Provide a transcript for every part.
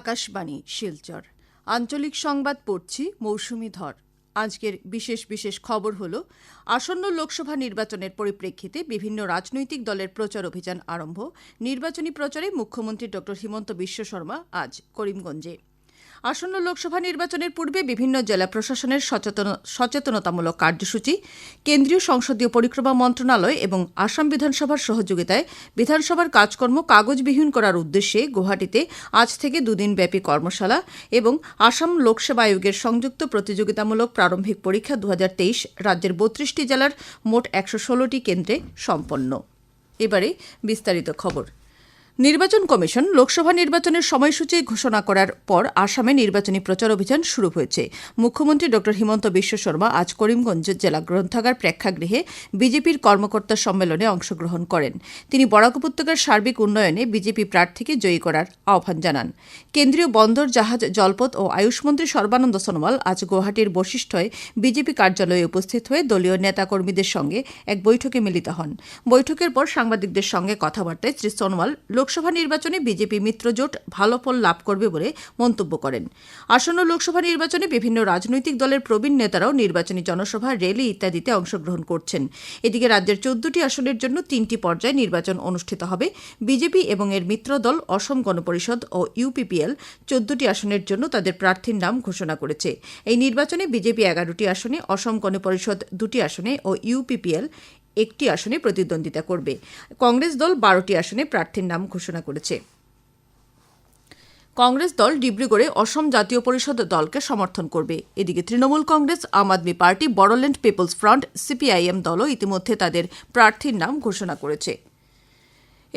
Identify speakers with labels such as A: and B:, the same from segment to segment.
A: আকাশবাণী শিলচর আঞ্চলিক সংবাদ পড়ছি মৌসুমি ধর আজকের বিশেষ বিশেষ খবর হল আসন্ন লোকসভা নির্বাচনের পরিপ্রেক্ষিতে বিভিন্ন রাজনৈতিক দলের প্রচার অভিযান আরম্ভ নির্বাচনী প্রচারে মুখ্যমন্ত্রী ড হিমন্ত বিশ্ব শর্মা আজ করিমগঞ্জে আসন্ন লোকসভা নির্বাচনের পূর্বে বিভিন্ন জেলা প্রশাসনের সচেতন সচেতনতামূলক কার্যসূচি কেন্দ্রীয় সংসদীয় পরিক্রমা মন্ত্রণালয় এবং আসাম বিধানসভার সহযোগিতায় বিধানসভার কাজকর্ম কাগজবিহীন করার উদ্দেশ্যে গুয়াহাটিতে আজ থেকে দুদিনব্যাপী কর্মশালা এবং আসাম লোকসেবা আয়োগের সংযুক্ত প্রতিযোগিতামূলক প্রারম্ভিক পরীক্ষা দু রাজ্যের বত্রিশটি জেলার মোট একশো ষোলোটি কেন্দ্রে সম্পন্ন এবারে বিস্তারিত খবর নির্বাচন কমিশন লোকসভা নির্বাচনের সময়সূচি ঘোষণা করার পর আসামে নির্বাচনী প্রচার অভিযান শুরু হয়েছে মুখ্যমন্ত্রী ড হিমন্ত বিশ্ব শর্মা আজ করিমগঞ্জ জেলা গ্রন্থাগার প্রেক্ষাগৃহে বিজেপির কর্মকর্তা সম্মেলনে অংশগ্রহণ করেন তিনি বরাক উপত্যকার সার্বিক উন্নয়নে বিজেপি প্রার্থীকে জয়ী করার আহ্বান জানান কেন্দ্রীয় বন্দর জাহাজ জলপথ ও আয়ুষমন্ত্রী সর্বানন্দ সোনোয়াল আজ গুয়াহাটির বশিষ্ঠয় বিজেপি কার্যালয়ে উপস্থিত হয়ে দলীয় নেতাকর্মীদের সঙ্গে এক বৈঠকে মিলিত হন বৈঠকের পর সাংবাদিকদের সঙ্গে কথাবার্তায় শ্রী সোনোয়াল লোক লোকসভা নির্বাচনে বিজেপি মিত্রজোট ভালো ফল লাভ করবে বলে মন্তব্য করেন আসন্ন লোকসভা নির্বাচনে বিভিন্ন রাজনৈতিক দলের প্রবীণ নেতারাও নির্বাচনী জনসভা র্যালি ইত্যাদিতে অংশগ্রহণ করছেন এদিকে রাজ্যের চোদ্দটি আসনের জন্য তিনটি পর্যায়ে নির্বাচন অনুষ্ঠিত হবে বিজেপি এবং এর মিত্র দল অসম গণপরিষদ ও ইউপিপিএল চোদ্দটি আসনের জন্য তাদের প্রার্থীর নাম ঘোষণা করেছে এই নির্বাচনে বিজেপি এগারোটি আসনে অসম গণপরিষদ দুটি আসনে ও ইউপিপিএল একটি আসনে প্রতিদ্বন্দ্বিতা করবে কংগ্রেস দল বারোটি আসনে প্রার্থীর নাম ঘোষণা করেছে কংগ্রেস দল ডিব্রুগড়ে অসম জাতীয় পরিষদ দলকে সমর্থন করবে এদিকে Trinamool Congress Aam Aadmi party Bodoland peoples front CPIM দলও ইতিমধ্যে তাদের প্রার্থীর নাম ঘোষণা করেছে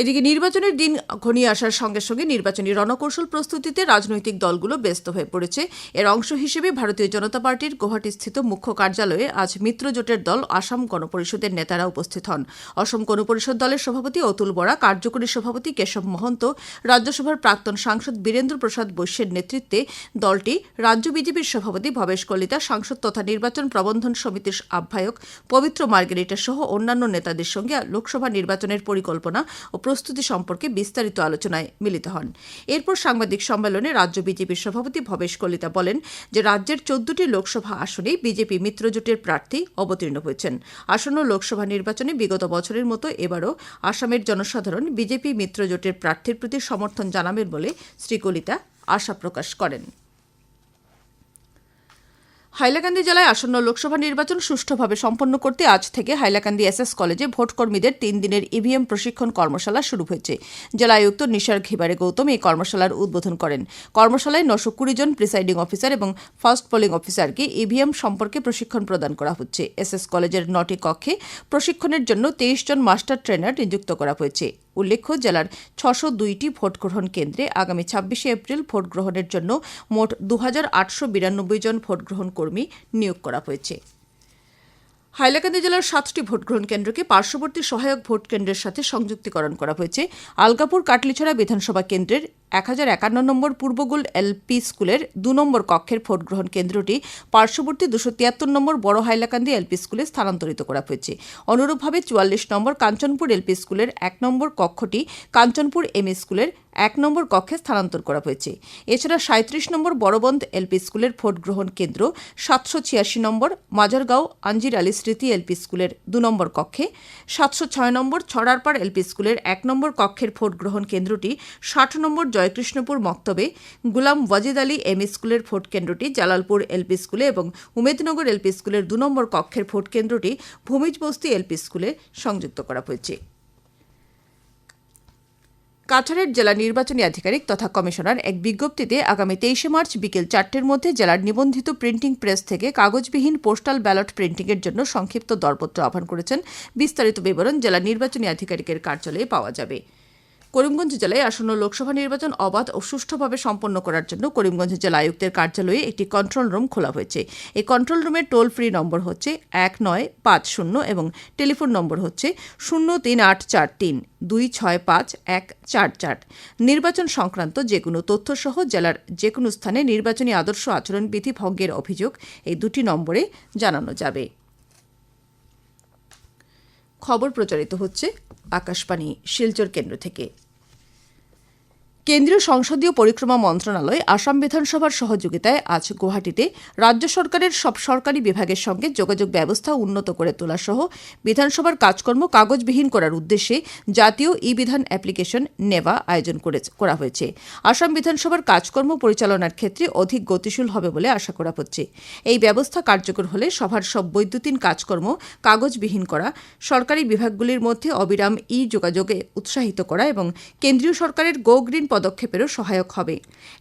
A: এদিকে নির্বাচনের দিন ঘনিয়ে আসার সঙ্গে সঙ্গে নির্বাচনী রণকৌশল প্রস্তুতিতে রাজনৈতিক দলগুলো ব্যস্ত হয়ে পড়েছে এর অংশ হিসেবে ভারতীয় জনতা পার্টির গুয়াহাটিস্থিত মুখ্য কার্যালয়ে আজ মিত্রজোটের দল আসাম গণপরিষদের নেতারা উপস্থিত হন অসম গণপরিষদ দলের সভাপতি অতুল বরা কার্যকরী সভাপতি কেশব মহন্ত রাজ্যসভার প্রাক্তন সাংসদ বীরেন্দ্র প্রসাদ বৈশ্যের নেতৃত্বে দলটি রাজ্য বিজেপির সভাপতি ভবেশ কলিতা সাংসদ তথা নির্বাচন প্রবন্ধন সমিতির আহ্বায়ক পবিত্র মার্গেরিটা সহ অন্যান্য নেতাদের সঙ্গে লোকসভা নির্বাচনের পরিকল্পনা ও প্রস্তুতি সম্পর্কে বিস্তারিত আলোচনায় মিলিত হন এরপর সাংবাদিক সম্মেলনে রাজ্য বিজেপির সভাপতি ভবেশ কলিতা বলেন যে রাজ্যের চোদ্দটি লোকসভা আসনেই বিজেপি মিত্রজোটের প্রার্থী অবতীর্ণ হয়েছেন আসন্ন লোকসভা নির্বাচনে বিগত বছরের মতো এবারও আসামের জনসাধারণ বিজেপি মিত্রজোটের প্রার্থীর প্রতি সমর্থন জানাবেন বলে শ্রী কলিতা আশা প্রকাশ করেন হাইলাকান্দি জেলায় আসন্ন লোকসভা নির্বাচন সুষ্ঠুভাবে সম্পন্ন করতে আজ থেকে হাইলাকান্দি এস এস কলেজে ভোটকর্মীদের তিন দিনের ইভিএম প্রশিক্ষণ কর্মশালা শুরু হয়েছে জেলা আয়ুক্ত নিশার ঘিবারে গৌতম এই কর্মশালার উদ্বোধন করেন কর্মশালায় নশো কুড়ি জন প্রিসাইডিং অফিসার এবং ফার্স্ট পোলিং অফিসারকে ইভিএম সম্পর্কে প্রশিক্ষণ প্রদান করা হচ্ছে এস এস কলেজের নটি কক্ষে প্রশিক্ষণের জন্য তেইশ জন মাস্টার ট্রেনার নিযুক্ত করা হয়েছে উল্লেখ্য জেলার ছশো দুইটি ভোটগ্রহণ কেন্দ্রে আগামী ছাব্বিশে এপ্রিল ভোটগ্রহণের জন্য মোট দু জন ভোটগ্রহণ কর্মী নিয়োগ করা হয়েছে হাইলাকান্দি জেলার সাতটি ভোটগ্রহণ কেন্দ্রকে পার্শ্ববর্তী সহায়ক ভোট কেন্দ্রের সাথে সংযুক্তিকরণ করা হয়েছে আলগাপুর কাটলিছড়া বিধানসভা কেন্দ্রের এক হাজার একান্ন নম্বর পূর্বগুল এলপি স্কুলের দু নম্বর কক্ষের ভোট গ্রহণ কেন্দ্রটি পার্শ্ববর্তী দুশো তিয়াত্তর নম্বর বড় হাইলাকান্দি এলপি স্কুলে স্থানান্তরিত করা হয়েছে অনুরূপভাবে চুয়াল্লিশ নম্বর কাঞ্চনপুর এলপি স্কুলের এক নম্বর কক্ষটি কাঞ্চনপুর এম স্কুলের এক নম্বর কক্ষে স্থানান্তর করা হয়েছে এছাড়া সাঁত্রিশ নম্বর বড়বন্ধ এলপি স্কুলের ভোট গ্রহণ কেন্দ্র সাতশো ছিয়াশি নম্বর মাজারগাঁও আঞ্জির আলী স্মৃতি এলপি স্কুলের দু নম্বর কক্ষে সাতশো ছয় নম্বর ছড়ারপাড় এলপি স্কুলের এক নম্বর কক্ষের ভোট গ্রহণ কেন্দ্রটি ষাট নম্বর জয়কৃষ্ণপুর মক্তবে গুলাম ওয়াজিদ আলী এম স্কুলের ভোট কেন্দ্রটি জালালপুর এলপি স্কুলে এবং উমেদনগর এলপি স্কুলের দু নম্বর কক্ষের ভোট কেন্দ্রটি ভূমিজ বস্তি এলপি স্কুলে সংযুক্ত করা হয়েছে কাছাড়ের জেলা নির্বাচনী আধিকারিক তথা কমিশনার এক বিজ্ঞপ্তিতে আগামী তেইশে মার্চ বিকেল চারটের মধ্যে জেলার নিবন্ধিত প্রিন্টিং প্রেস থেকে কাগজবিহীন পোস্টাল ব্যালট প্রিন্টিংয়ের জন্য সংক্ষিপ্ত দরপত্র আহ্বান করেছেন বিস্তারিত বিবরণ জেলা নির্বাচনী আধিকারিকের কার্যালয়ে পাওয়া যাবে করিমগঞ্জ জেলায় আসন্ন লোকসভা নির্বাচন অবাধ ও সুষ্ঠুভাবে সম্পন্ন করার জন্য করিমগঞ্জ জেলা আয়ুক্তের কার্যালয়ে একটি কন্ট্রোল রুম খোলা হয়েছে এই কন্ট্রোল রুমের টোল ফ্রি নম্বর হচ্ছে এক নয় পাঁচ শূন্য এবং টেলিফোন নম্বর হচ্ছে শূন্য তিন আট চার তিন দুই ছয় পাঁচ এক চার চার নির্বাচন সংক্রান্ত যে কোনো তথ্যসহ জেলার যে কোনো স্থানে নির্বাচনী আদর্শ আচরণ বিধি ভঙ্গের অভিযোগ এই দুটি নম্বরে জানানো যাবে খবর প্রচারিত হচ্ছে আকাশবাণী শিলচর কেন্দ্র থেকে কেন্দ্রীয় সংসদীয় পরিক্রমা মন্ত্রণালয় আসাম বিধানসভার সহযোগিতায় আজ গুয়াহাটিতে রাজ্য সরকারের সব সরকারি বিভাগের সঙ্গে যোগাযোগ ব্যবস্থা উন্নত করে তোলা সহ বিধানসভার কাজকর্ম কাগজবিহীন করার উদ্দেশ্যে জাতীয় ই বিধান অ্যাপ্লিকেশন নেওয়া আয়োজন করা হয়েছে আসাম বিধানসভার কাজকর্ম পরিচালনার ক্ষেত্রে অধিক গতিশীল হবে বলে আশা করা হচ্ছে এই ব্যবস্থা কার্যকর হলে সভার সব বৈদ্যুতিন কাজকর্ম কাগজবিহীন করা সরকারি বিভাগগুলির মধ্যে অবিরাম ই যোগাযোগে উৎসাহিত করা এবং কেন্দ্রীয় সরকারের গো গ্রিন পদক্ষেপেরও সহায়ক হবে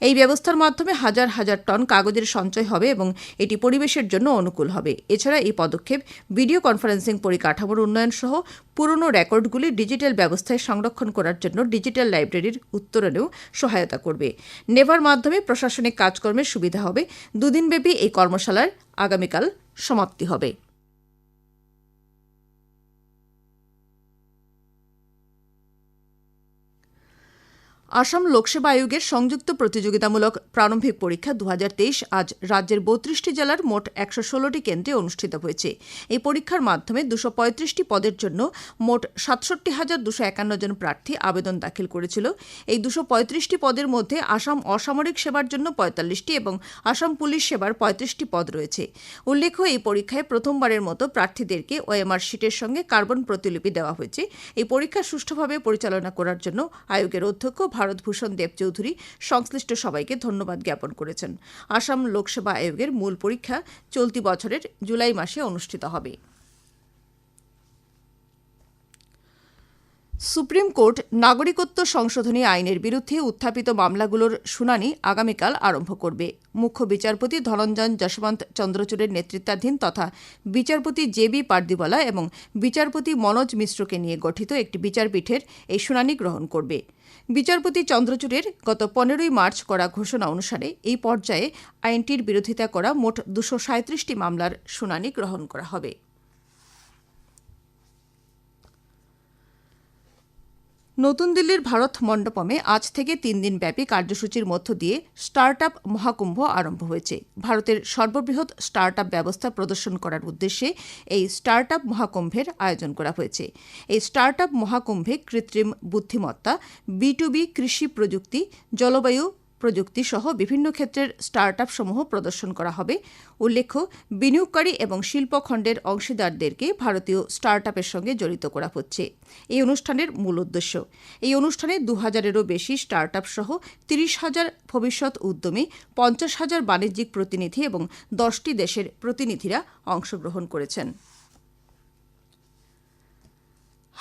A: এই ব্যবস্থার মাধ্যমে হাজার হাজার টন কাগজের সঞ্চয় হবে এবং এটি পরিবেশের জন্য অনুকূল হবে এছাড়া এই পদক্ষেপ ভিডিও কনফারেন্সিং পরিকাঠামোর উন্নয়ন সহ পুরনো রেকর্ডগুলি ডিজিটাল ব্যবস্থায় সংরক্ষণ করার জন্য ডিজিটাল লাইব্রেরির উত্তরণেও সহায়তা করবে নেভার মাধ্যমে প্রশাসনিক কাজকর্মের সুবিধা হবে দুদিনব্যাপী এই কর্মশালার আগামীকাল সমাপ্তি হবে আসাম লোকসেবা আয়োগের সংযুক্ত প্রতিযোগিতামূলক প্রারম্ভিক পরীক্ষা দু আজ রাজ্যের বত্রিশটি জেলার মোট একশো ষোলোটি কেন্দ্রে অনুষ্ঠিত হয়েছে এই পরীক্ষার মাধ্যমে দুশো পঁয়ত্রিশটি পদের জন্য মোট সাতষট্টি হাজার দুশো একান্ন জন প্রার্থী আবেদন দাখিল করেছিল এই দুশো পঁয়ত্রিশটি পদের মধ্যে আসাম অসামরিক সেবার জন্য পঁয়তাল্লিশটি এবং আসাম পুলিশ সেবার পঁয়ত্রিশটি পদ রয়েছে উল্লেখ্য এই পরীক্ষায় প্রথমবারের মতো প্রার্থীদেরকে ওএমআর শিটের সঙ্গে কার্বন প্রতিলিপি দেওয়া হয়েছে এই পরীক্ষা সুষ্ঠুভাবে পরিচালনা করার জন্য আয়োগের অধ্যক্ষ ভারতভূষণ দেব চৌধুরী সংশ্লিষ্ট সবাইকে ধন্যবাদ জ্ঞাপন করেছেন আসাম লোকসেবা আয়োগের মূল পরীক্ষা চলতি বছরের জুলাই মাসে অনুষ্ঠিত হবে সুপ্রিম কোর্ট নাগরিকত্ব সংশোধনী আইনের বিরুদ্ধে উত্থাপিত মামলাগুলোর শুনানি আগামীকাল আরম্ভ করবে মুখ্য বিচারপতি ধনঞ্জন যশবন্ত চন্দ্রচূড়ের নেতৃত্বাধীন তথা বিচারপতি জে বি পার্দিবালা এবং বিচারপতি মনোজ মিশ্রকে নিয়ে গঠিত একটি বিচারপীঠের এই শুনানি গ্রহণ করবে বিচারপতি চন্দ্রচূড়ের গত পনেরোই মার্চ করা ঘোষণা অনুসারে এই পর্যায়ে আইনটির বিরোধিতা করা মোট দুশো সাঁত্রিশটি মামলার শুনানি গ্রহণ করা হবে নতুন দিল্লির ভারত মণ্ডপমে আজ থেকে তিন দিন ব্যাপী কার্যসূচির মধ্য দিয়ে স্টার্ট আপ মহাকুম্ভ আরম্ভ হয়েছে ভারতের সর্ববৃহৎ স্টার্ট আপ ব্যবস্থা প্রদর্শন করার উদ্দেশ্যে এই স্টার্ট আপ মহাকুম্ভের আয়োজন করা হয়েছে এই স্টার্ট আপ মহাকুম্ভে কৃত্রিম বুদ্ধিমত্তা বিটুবি কৃষি প্রযুক্তি জলবায়ু প্রযুক্তি সহ বিভিন্ন ক্ষেত্রের স্টার্ট সমূহ প্রদর্শন করা হবে উল্লেখ্য বিনিয়োগকারী এবং শিল্পখণ্ডের অংশীদারদেরকে ভারতীয় স্টার্ট সঙ্গে জড়িত করা হচ্ছে এই অনুষ্ঠানের মূল উদ্দেশ্য এই অনুষ্ঠানে দু হাজারেরও বেশি স্টার্ট সহ তিরিশ হাজার ভবিষ্যৎ উদ্যমী পঞ্চাশ হাজার বাণিজ্যিক প্রতিনিধি এবং দশটি দেশের প্রতিনিধিরা অংশগ্রহণ করেছেন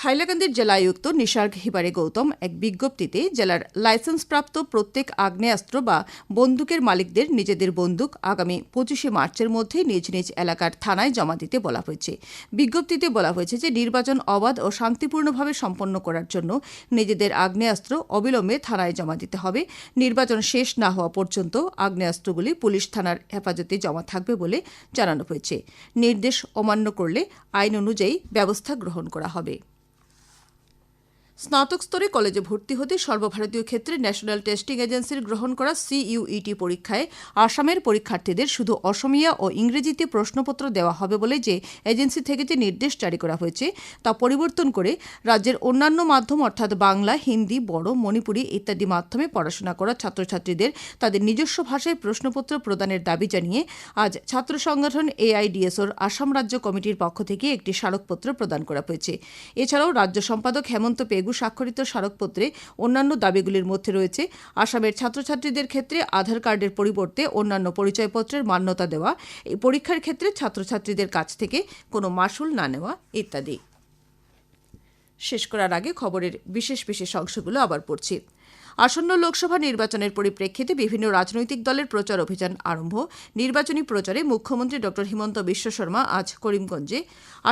A: হাইলাকান্দির জেলায়ুক্ত নিসার্গ হিবারে গৌতম এক বিজ্ঞপ্তিতে জেলার লাইসেন্সপ্রাপ্ত প্রত্যেক আগ্নেয়াস্ত্র বা বন্দুকের মালিকদের নিজেদের বন্দুক আগামী পঁচিশে মার্চের মধ্যে নিজ নিজ এলাকার থানায় জমা দিতে বলা হয়েছে বিজ্ঞপ্তিতে বলা হয়েছে যে নির্বাচন অবাধ ও শান্তিপূর্ণভাবে সম্পন্ন করার জন্য নিজেদের আগ্নেয়াস্ত্র অবিলম্বে থানায় জমা দিতে হবে নির্বাচন শেষ না হওয়া পর্যন্ত আগ্নেয়াস্ত্রগুলি পুলিশ থানার হেফাজতে জমা থাকবে বলে জানানো হয়েছে নির্দেশ অমান্য করলে আইন অনুযায়ী ব্যবস্থা গ্রহণ করা হবে স্নাতক স্তরে কলেজে ভর্তি হতে সর্বভারতীয় ক্ষেত্রে ন্যাশনাল টেস্টিং এজেন্সির গ্রহণ করা সিইউইটি e পরীক্ষায় আসামের পরীক্ষার্থীদের শুধু অসমিয়া ও ইংরেজিতে প্রশ্নপত্র দেওয়া হবে বলে যে এজেন্সি থেকে যে নির্দেশ জারি করা হয়েছে তা পরিবর্তন করে রাজ্যের অন্যান্য মাধ্যম অর্থাৎ বাংলা হিন্দি বড় মণিপুরি ইত্যাদি মাধ্যমে পড়াশোনা করা ছাত্রছাত্রীদের তাদের নিজস্ব ভাষায় প্রশ্নপত্র প্রদানের দাবি জানিয়ে আজ ছাত্র সংগঠন এআইডিএসওর আসাম রাজ্য কমিটির পক্ষ থেকে একটি স্মারকপত্র প্রদান করা হয়েছে এছাড়াও রাজ্য সম্পাদক হেমন্ত পেগু ডেঙ্গু স্বাক্ষরিত স্মারকপত্রে অন্যান্য দাবিগুলির মধ্যে রয়েছে আসামের ছাত্রছাত্রীদের ক্ষেত্রে আধার কার্ডের পরিবর্তে অন্যান্য পরিচয়পত্রের মান্যতা দেওয়া এই পরীক্ষার ক্ষেত্রে ছাত্রছাত্রীদের কাছ থেকে কোনো মাসুল না নেওয়া ইত্যাদি শেষ করার আগে খবরের বিশেষ বিশেষ অংশগুলো আবার পড়ছি আসন্ন লোকসভা নির্বাচনের পরিপ্রেক্ষিতে বিভিন্ন রাজনৈতিক দলের প্রচার অভিযান আরম্ভ নির্বাচনী প্রচারে মুখ্যমন্ত্রী ড হিমন্ত বিশ্ব শর্মা আজ করিমগঞ্জে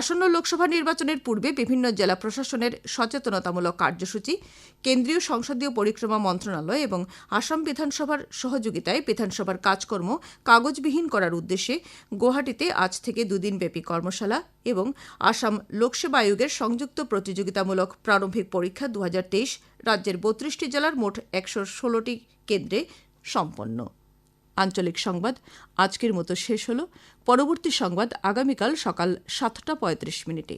A: আসন্ন লোকসভা নির্বাচনের পূর্বে বিভিন্ন জেলা প্রশাসনের সচেতনতামূলক কার্যসূচি কেন্দ্রীয় সংসদীয় পরিক্রমা মন্ত্রণালয় এবং আসাম বিধানসভার সহযোগিতায় বিধানসভার কাজকর্ম কাগজবিহীন করার উদ্দেশ্যে গুয়াহাটিতে আজ থেকে দুদিনব্যাপী কর্মশালা এবং আসাম লোকসেবা আয়োগের সংযুক্ত প্রতিযোগিতামূলক প্রারম্ভিক পরীক্ষা দু রাজ্যের বত্রিশটি জেলার মোট একশো ষোলোটি কেন্দ্রে সম্পন্ন আঞ্চলিক সংবাদ আজকের মতো শেষ হল পরবর্তী সংবাদ আগামীকাল সকাল সাতটা পঁয়ত্রিশ মিনিটে